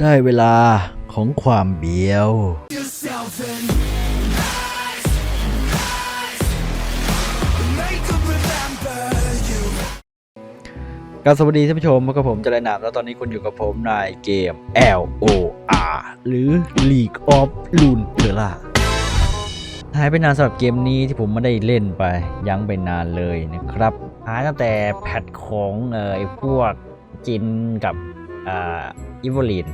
ได้เวลาของความเบียว กาบสวัสดีท่านผู้ชมพบกับผมจริญนามแล้วตอนนี้คุณอยู่กับผมในเกม L O R หรือ League of Runeterra หายไปนานสำหรับเกมนี้ที่ผมไม่ได้เล่นไปยังไปนานเลยนะครับ หายตั้งแต่แพทของเอ่อไอ้พวกจินกับอ่าอิวลิน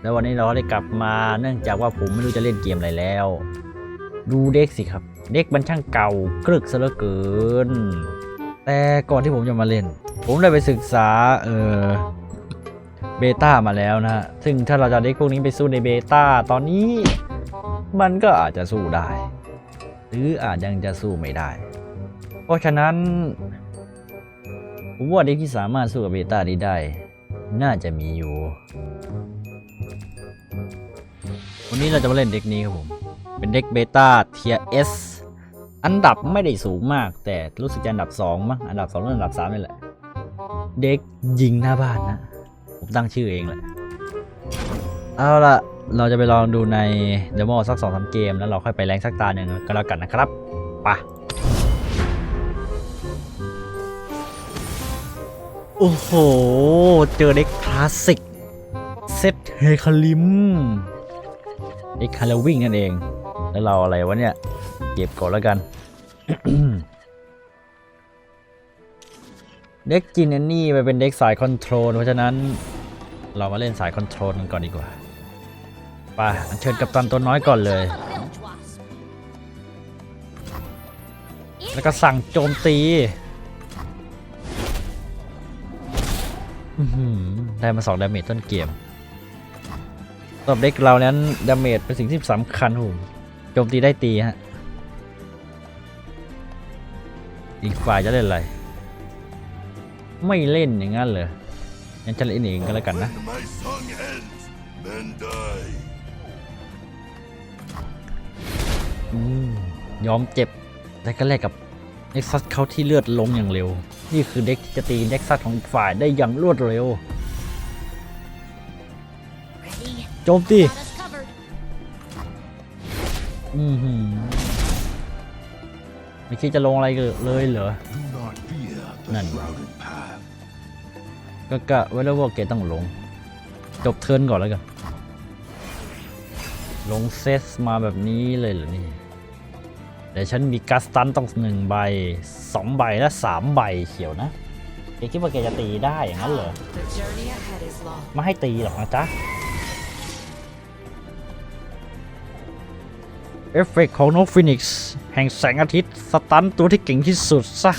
แล้ววันนี้เราได้กลับมาเนื่องจากว่าผมไม่รู้จะเล่นเกมอะไรแล้ว ดูเด็กสิครับ เด็กมันช่างเก่ากรึกซะเหลือเกิน แต่ก่อนที่ผมจะมาเล่น ผมได้ไปศึกษาเออเบต้ามาแล้วนะ ซึ่งถ้าเราจะเอาเด็กพวกนี้ไปสู้ในเบต้าตอนนี้ มันก็อาจจะสู้ได้ หรืออาจยังจะสู้ไม่ได้ เพราะฉะนั้นผมว่าเด็กที่สามารถสู้กับเบต้านี้ได้ น่าจะมีอยู่ วันนี้เราจะมาเล่นเด็กนี้ครับผม เป็นเด็กเบต้าเทียเอสอันดับไม่ได้สูงมาก แต่รู้สึกจะอันดับ2มั้งอันดับ2หรืออันดับ3นี่แหละ เด็กยิงหน้าบ้านนะ ผมตั้งชื่อเองแหละ เอาละเราจะไปลองดูในเดโมสักสองสามเกม แล้วเราค่อยไปแรงสักตาหนึ่งก็แล้วกันนะครับปะโอ้โห เจอเด็กคลาสสิก เซตเฮคาลิม เด็กคาร์วิ่งนั่นเอง แล้วเราอะไรวะเนี่ย เก็บก่อนแล้วกัน เด็กจินอันนี่ไปเป็นเด็กสายคอนโทรล เพราะฉะนั้นเรามาเล่นสายคอนโทรลกันก่อนดีกว่าไปเชิญกัปตันตัวน้อยก่อนเลย แล้วก็สั่งโจมตีได้มา2ดาเมจต้นเกม รับเด็กเรานั้นดาเมจเป็นสิ่งที่สำคัญหูโจมตีได้ตีฮะ อีกฝ่ายจะเล่นอะไร ไม่เล่นอย่างนั้นเลยงั้นจะเล่นเองก็แล้วกันนะ When my song ends, men die. อืมยอมเจ็บแต่ก็แลกกับเน็กซัสเขาที่เลือดลงอย่างเร็ว นี่คือเด็กที่จะตีเน็กซัสของอีกฝ่ายได้อย่างรวดเร็ว โจมตีอือหือไม่คิดจะลงอะไรเลยเหรอ Do not fear the None. shrouded path. ก็กะไว้แล้วว่าแกต้องลง จบเทิร์นก่อนแล้วกัน ลงเซสมาแบบนี้เลยเหรอนี่แต่ฉันมีกัสตันต้องหนึ่งใบสองใบและสามใบเขียวนะแกคิดว่าแกจะตีได้อย่างนั้นเหรอ The journey ahead is long. ไม่ให้ตีหรอกนะจ๊ะ เอฟเฟกต์ของนกฟินิกซ์แห่งแสงอาทิตย์ สตันตัวที่เก่งที่สุดซะ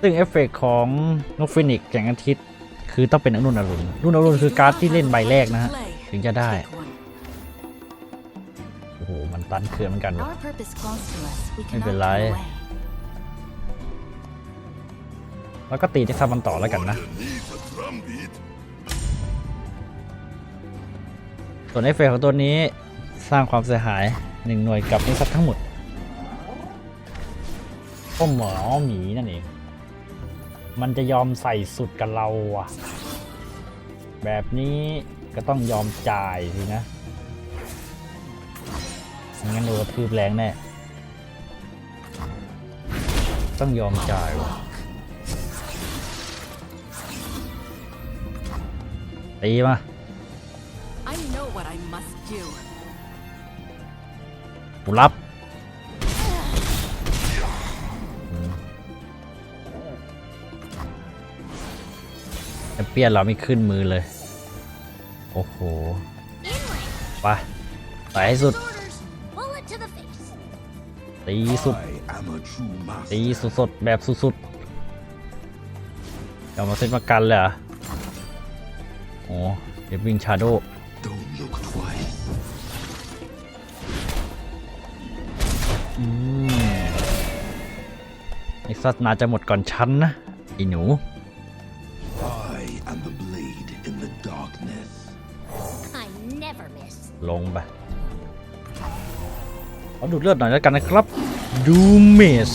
ซึ่งเอฟเฟกต์ของนกฟินิกซ์แสงอาทิตย์ คือต้องเป็นอนุนอรุณอนุนอรุณคือการ์ดที่เล่นใบแรกนะฮะ Play. ถึงจะได้ Take one. โอ้โห มันตันเขื่อนเหมือนกันวะ Our purpose calls to us. We Maybe cannot lie. turn away. แล้วก็ตีจะซับมันต่อแล้วกันนะ ส่วนเอฟเฟกของตัวนี้สร้างความเสียหายหนึ่งหน่วยกับนิสัตทั้งหมดก็หมอหมีนั่นเอง มันจะยอมใส่สุดกับเราอะแบบนี้ก็ต้องยอมจ่ายสินะงั้นโดนกระทืบแรงแน่ ต้องยอมจ่ายว่ะตีมา I must do. กูรับแชมเปี้ยนเราไม่ขึ้นมือเลย โอ้โห ไปไปให้สุด Bullet to the face. ตีสุด I am a true master. ตีสุดๆแบบสุดๆจะเอามาเซตประกันเลยเหรอโอ้เดวิงชาโด Don't เอ็กซัสน่าจะหมดก่อนฉันนะอีหนู I am the blade in the darkness. I never miss. ลงไปเอาดูดเลือดหน่อยแล้วกันนะครับ ดูเมส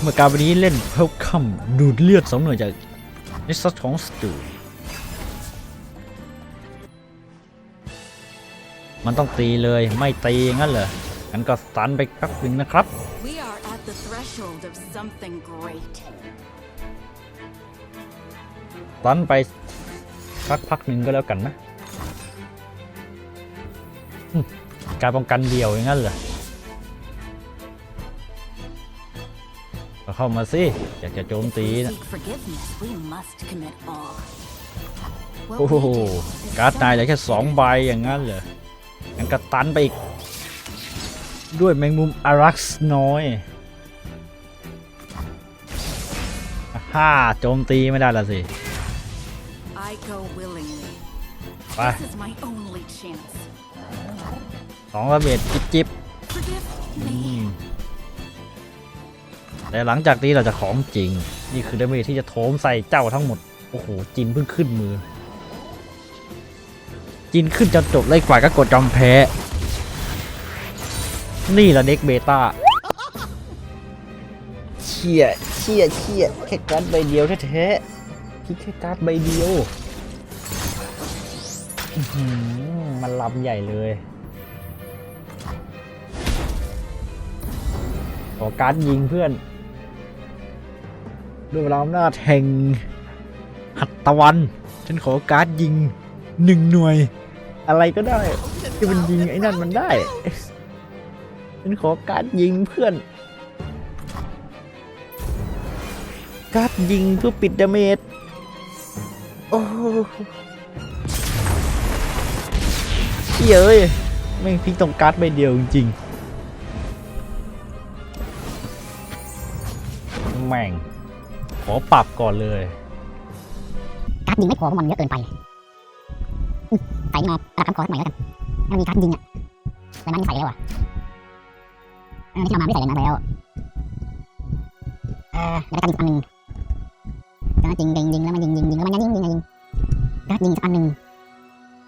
เมื่อการวันนี้เล่นเพิ่มคัมดูดเลือดสองหน่วยจากนิสซัสของสตูมันต้องตีเลยไม่ตีงั้นเหรองั้นก็สตันไปแป๊บหนึ่งนะครับ We are at the threshold of something great. สตันไปสักพักหนึ่งก็แล้วกันนะหึการป้องกันเดียวอย่างนั้นเหรอก็เข้ามาสิ อยากจะโจมตี If we นะ seek forgiveness, we must commit all. What โอ้ we โห do is การ์ดนายเหลือ separate แค่สองใบอย่างนั้นเหรองั้นก็ตันไปอีก ด้วยแมงมุมอารักซ์น้อย ฮ่าโจมตีไม่ได้ละสิ I go willingly. ไป This is my only chance. สองระเบิดจิบจิบ Forgive อื me. มแต่หลังจากนี้เราจะของจริง นี่คือดาเมจที่จะโถมใส่เจ้าทั้งหมด โอ้โห จินเพิ่งขึ้นมือ จินขึ้นจนจบเลยกว่าก็กดจอมแพ้ นี่แหละเด็กเบต้าเชี่ยเชี่ยเชี่ยแค่การ์ดใบเดียวแท้ๆคิดแค่การ์ดใบเดียวมันลำใหญ่เลยขอการ์ดยิงเพื่อนด้วยเวลาอำนาจแห่งหัตตะวัน ฉันขอการ์ดยิงหนึ่งหน่วย อะไรก็ได้ที่มันยิงไอ้นั่นมันได้ ฉันขอการ์ดยิงเพื่อน การ์ดยิงเพื่อปิดดาเมจโอ้เย้ยแม่งพิกตรงการ์ดใบเดียวจริงๆแม่ง ขอปรับก่อนเลย การ์ดยิงไม่พอเพราะมันเยอะเกินไปใส่มาประคำคอสักหน่อยแล้วกันให้มันมีการ์ดยิงอะแต่นั้นไม่ใส่แล้วอะที่เรามาไม่ใส่เลยนะแล้วเออแล้วก็การ์ดยิงสักอันหนึ่ง การ์ดยิงยิงยิงแล้วมันยิงยิงยิงแล้วมันยังยิงยิงยิงการ์ดยิงสักอันหนึ่ง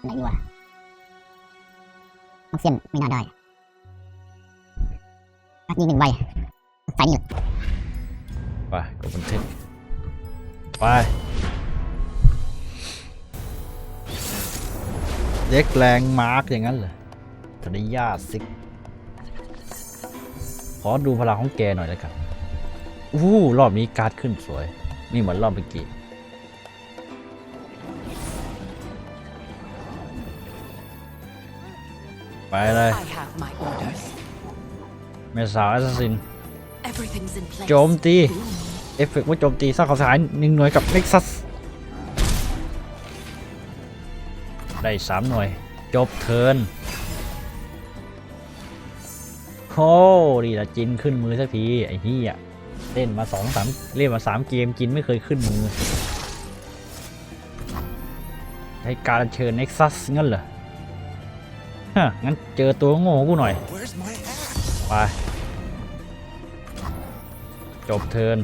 ไหนดีวะออกเซียนไม่น่าได้การ์ดยิงหนึ่งใบใส่นี่แหละไปกดบันทึกไปเด็กแรงมาร์กอย่างนั้นเหรอธนิยาซิก ขอดูพลังของแกหน่อยแล้วกันอู้รอบนี้การ์ดขึ้นสวย นี่เหมือนรอบเมื่อกี้ไปเลย I have my orders. เมสาวแอสซัสซิน Everything's in place. โจมตีเอฟเฟกต์ว่าโจมตีสร้างข่าวสารหนึ่งหน่วยกับเน็กซัสได้สามหน่วย จบเทิร์นโอ้ดีละจินขึ้นมือสักที ไอ้เหี้ย เล่นมาสองสามเล่นมาสามเกมจินไม่เคยขึ้นมือให้การเชิญเน็กซัสงั้นเหรอฮะงั้นเจอตัวโง่กูหน่อย Where's my hat? ไป จบเทิร์น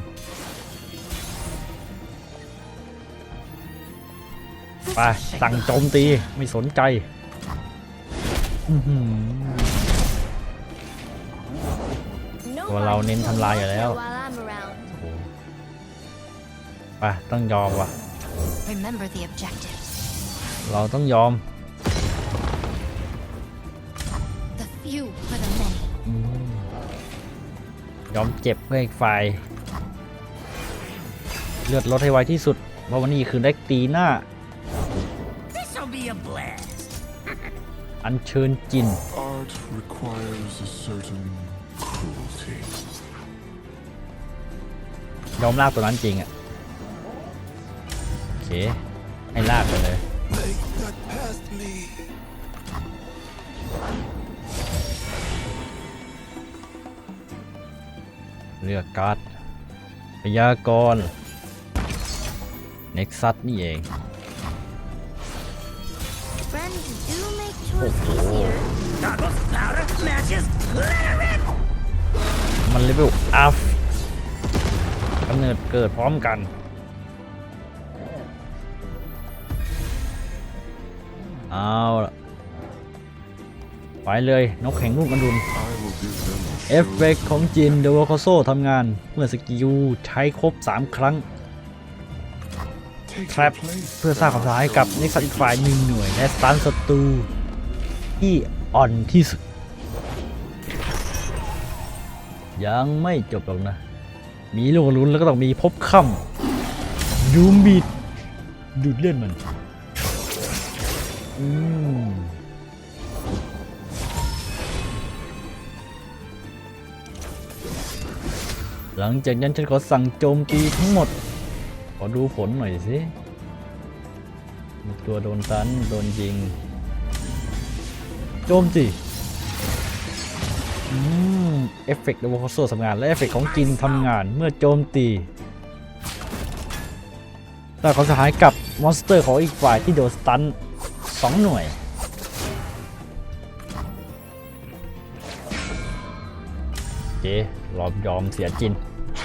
ไปสั่งโจมตีไม่สนใจอื้อหือ No Well, I'll one's name so thăm lai rồi loyal đấy. while I'm around. ไปต้องยอมว่ะ Remember the objectives. เราต้องยอม The few for the many. อืมยอมเจ็บเพื่ออีกฝ่ายเลือดลดให้ไวที่สุด เพราะวันนี้คือเด็กตีหน้า This'll be a blast. อัญเชิญจิน Art requires a certain cruelty. ยอมลากตัวนั้นจริงอะ่ะโอ เคให้ลากไปเลย Make that past me. เลือกการ์ดพยากรณ์เน็กซัสนี่เอง Friends do make chores easier. Goggles, powder, matches, let her rip! มันเลเวลอัพกำเนิดเกิดพร้อมกัน เอาละไปเลยนกแข่งลูกกันดุนเอฟเฟกต์ของจินเดวโคโซทำงานเมื่อสกิลใช้ครบ 3 ครั้ง Take Trap. your place. เพื่อสร้างความเสียหายกับนิกสัตอีกฝ่ายหนึ่งหน่วย และสตันศัตรูที่อ่อนที่สุด ยังไม่จบหรอกนะ มีลูกลุ้นแล้วก็ต้องมีพบค่ำยูมบิดดูดเลือดมัน อืมหลังจากนั้นฉันขอสั่งโจมตีทั้งหมด ขอดูผลหน่อยสิ มีตัวโดนตัน โดนยิง โจมตีอืมเอฟเฟกต์เดวโคโซทำงาน และเอฟเฟกต์ของกินทำงานเมื่อโจมตีสร้างความเสียหายกับมอนสเตอร์ของอีกฝ่ายที่โดนสตัน สองหน่วย เจ๊รอบยอมเสียจิน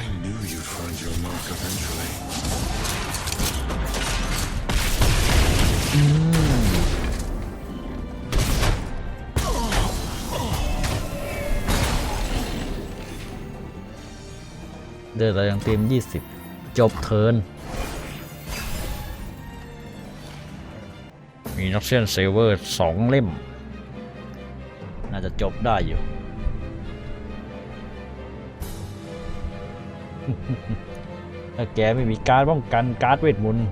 I knew you'd find your mark eventually. เดินเรายังเต็ม20 จบเทิร์น มีนักเซียนเซเวอร์สองเล่ม น่าจะจบได้อยู่ ถ้าแกไม่มีการป้องกันการเวทมนต์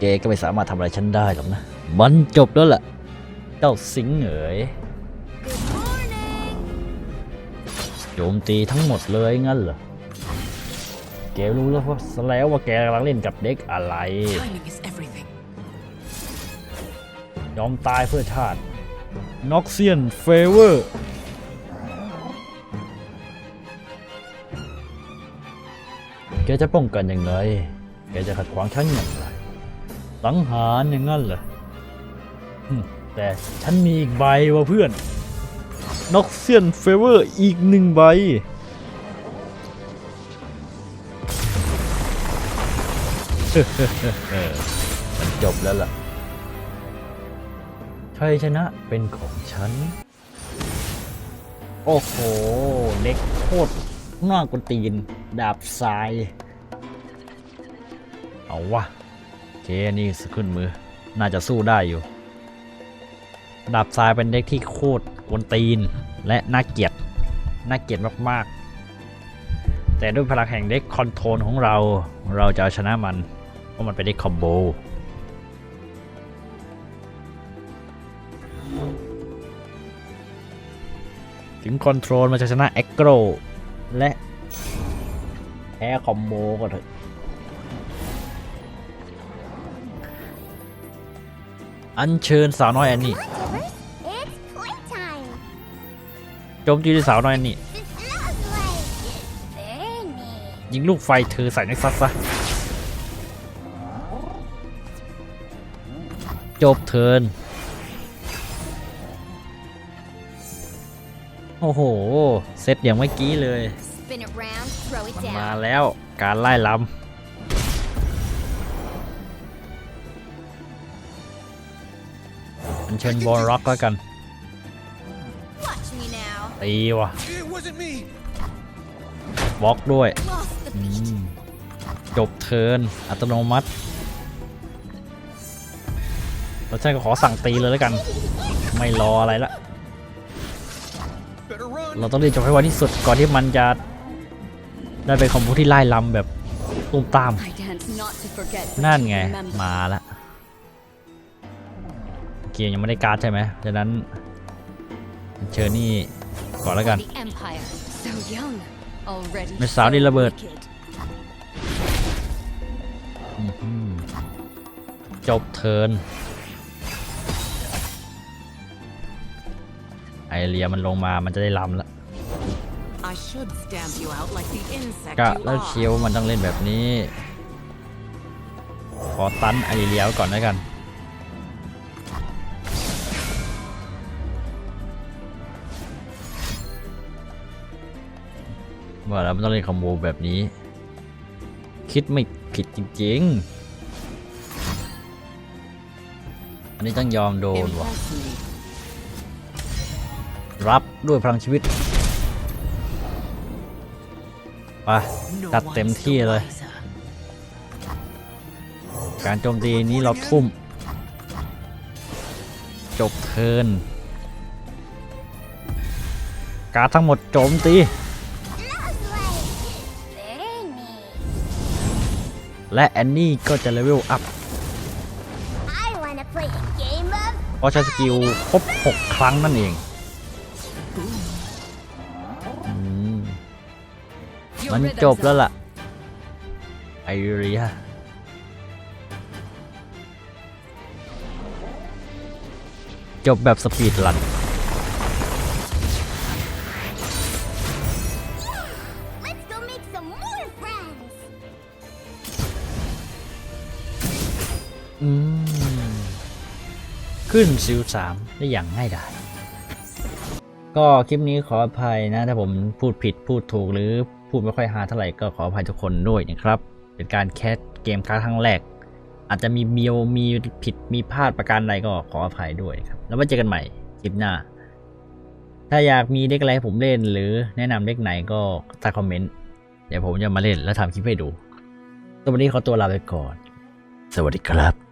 แกก็ไม่สามารถทำอะไรฉันได้หรอกนะ มันจบแล้วล่ะ เจ้าสิงเอ๋ยโจมตีทั้งหมดเลยงั้นเหรอแกรู้แล้วว่าแล้วว่าแกกำลังเล่นกับเด็กอะไร ยอมตายเพื่อชาติน็อกเซียนเฟเวอร์แกจะป้องกันอย่างไร แกจะขัดขวางฉันอย่างไร สังหารอย่างนั้นเหรอแต่ฉันมีอีกใบว่ะเพื่อนน็อกเซียนเฟเวอร์อีกหนึ่งใบ มันจบแล้วล่ะ ชัยชนะเป็นของฉัน โอ้โห เล็กโคตรน่ากวนตีน ดาบทราย เอาวะโอเคนี่ขึ้นมือ น่าจะสู้ได้อยู่ ดาบทรายเป็นเด็กที่โคตรกวนตีน และน่าเกลียด น่าเกลียดมากๆ แต่ด้วยพลังแห่งเด็กคอนโทรลของเรา เราจะเอาชนะมัน เพราะมันเป็นเด็กคอมโบ ถึงคอนโทรลมันจะชนะแอ g โกรและแพ้คอมโบก็เถอะอัญเชิญสาวน้อยแอนนี่โจมตีด้วยสาวน้อยแอนนี่ยิงลูกไฟเธอใส่นักซัสซะจบเทิร์น โอ้โห เซตอย่างเมื่อกี้เลย Spin it round, throw it มา down. แล้วการไล่ลำอันเชิญบอลร็อกแล้วกัน Watch me now. ตีว่ะ It wasn't me. บล็อกด้วย Lost the อื beat. มจบเทิร์นอัตโนมัติแล้วฉันก็ขอสั่งตีเลยแล้วกัน ไม่รออะไรละ Better run. เราต้องรีบจบให้ไวที่สุดก่อนที่มันจะได้เป็นคอมโบที่ไล่ลำแบบตุ้มตาม I dance not to forget. but นั่น to ไง remember. มาละเกียร์ยังไม่ได้การ์ดใช่ไหมฉะนั้น เชิญนี่ก่อนแล้วกัน The Empire. So young. Already. ไม่สาวนี่ระเบิด wicked. อื้อหือจบเทิร์น ไอเรียมันลงมามันจะได้ลำแล้ว I should stamp you out like the insect กะ you แล้ว are. เชียวมันต้องเล่นแบบนี้ ขอตันไอเรียไว้ก่อนแล้วกันว่าแล้วมันต้องเล่นคอมโบแบบนี้ คิดไม่ผิดจริงๆ อันนี้ต้องยอมโดนว่ะ Impress me. รับด้วยพลังชีวิตไปจัดเต็มที่เลย การโจมตีนี้เราทุ่ม จบเทินการทั้งหมดโจมตีและแอนนี่ก็จะเลเวลอัพเพราะใช้สกิลครบ 6 ครั้งนั่นเอง มันจบแล้วล่ะ ไอเรียจบแบบสปีดรัน Let's go make some more friends. อืมขึ้นซิลสามได้อย่างง่ายดายก็คลิปนี้ขออภัยนะ ถ้าผมพูดผิดพูดถูกหรือ พูดไม่ค่อยฮาเท่าไหร่ก็ขออภัยทุกคนด้วยนะครับ เป็นการแคสเกมครั้งทั้งแรก อาจจะมีเมียวมีผิดมีพลาดประการใดก็ขออภัยด้วยครับ แล้วไว้เจอกันใหม่คลิปหน้า ถ้าอยากมีเด็กอะไรให้ผมเล่น หรือแนะนำเด็กไหนก็ใต้คอมเมนต์ เดี๋ยวผมจะมาเล่นแล้วทำคลิปให้ดู สวัสดีขอตัวลาไปก่อน สวัสดีครับ